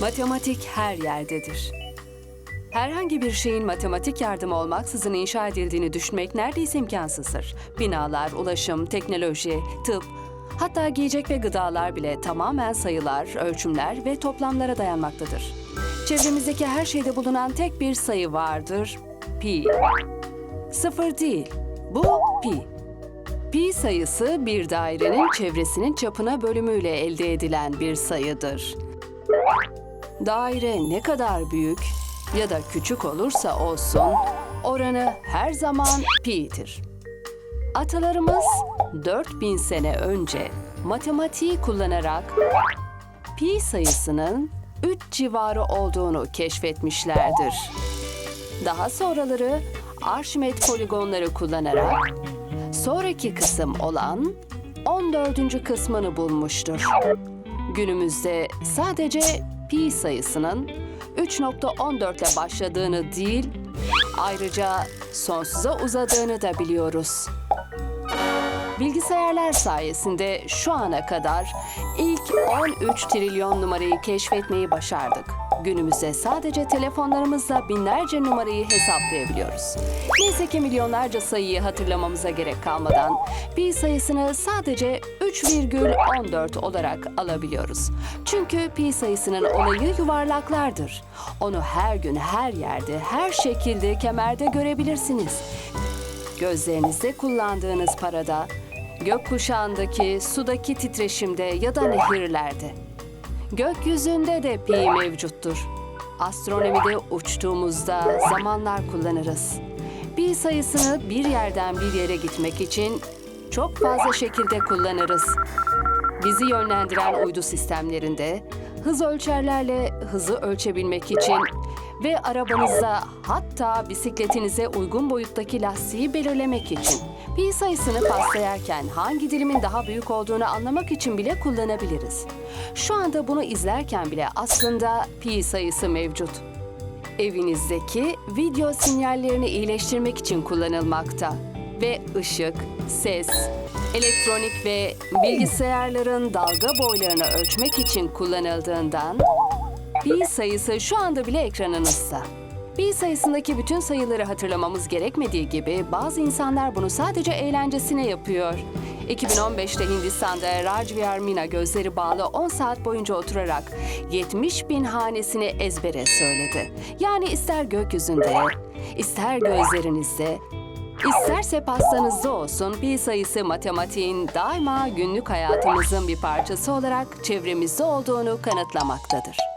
Matematik her yerdedir. Herhangi bir şeyin matematik yardımı olmaksızın inşa edildiğini düşünmek neredeyse imkansızdır. Binalar, ulaşım, teknoloji, tıp, hatta giyecek ve gıdalar bile tamamen sayılar, ölçümler ve toplamlara dayanmaktadır. Çevremizdeki her şeyde bulunan tek bir sayı vardır, pi. Sıfır değil, bu pi. Pi sayısı bir dairenin çevresinin çapına bölümüyle elde edilen bir sayıdır. Daire ne kadar büyük ya da küçük olursa olsun oranı her zaman pi'dir. Atalarımız 4000 sene önce matematiği kullanarak pi sayısının 3 civarı olduğunu keşfetmişlerdir. Daha sonraları Arşimet poligonları kullanarak sonraki kısım olan 14. kısmını bulmuştur. Günümüzde sadece pi sayısının 3.14 ile başladığını değil, ayrıca sonsuza uzadığını da biliyoruz. Bilgisayarlar sayesinde şu ana kadar ilk 13 trilyon numarayı keşfetmeyi başardık. Günümüzde sadece telefonlarımızla binlerce numarayı hesaplayabiliyoruz. Neyse ki milyonlarca sayıyı hatırlamamıza gerek kalmadan pi sayısını sadece 3,14 olarak alabiliyoruz. Çünkü pi sayısının olayı yuvarlaklardır. Onu her gün her yerde, her şekilde kemerde görebilirsiniz. Gözlerinizde kullandığınız parada, gökkuşağındaki, sudaki titreşimde ya da nehirlerde. Gökyüzünde de pi mevcuttur. Astronomide uçtuğumuzda zamanlar kullanırız. Pi sayısını bir yerden bir yere gitmek için çok fazla şekilde kullanırız. Bizi yönlendiren uydu sistemlerinde hız ölçerlerle hızı ölçebilmek için ve arabanıza hatta bisikletinize uygun boyuttaki lastiği belirlemek için pi sayısını paslayarken hangi dilimin daha büyük olduğunu anlamak için bile kullanabiliriz. Şu anda bunu izlerken bile aslında pi sayısı mevcut. Evinizdeki video sinyallerini iyileştirmek için kullanılmakta ve ışık, ses, elektronik ve bilgisayarların dalga boylarını ölçmek için kullanıldığından pi sayısı şu anda bile ekranınızda. Pi sayısındaki bütün sayıları hatırlamamız gerekmediği gibi bazı insanlar bunu sadece eğlencesine yapıyor. 2015'te Hindistan'da Rajvir Mina gözleri bağlı 10 saat boyunca oturarak 70 bin hanesini ezbere söyledi. Yani ister gökyüzünde, ister gözlerinizde, İsterse pastanızda olsun pi sayısı matematiğin daima günlük hayatımızın bir parçası olarak çevremizde olduğunu kanıtlamaktadır.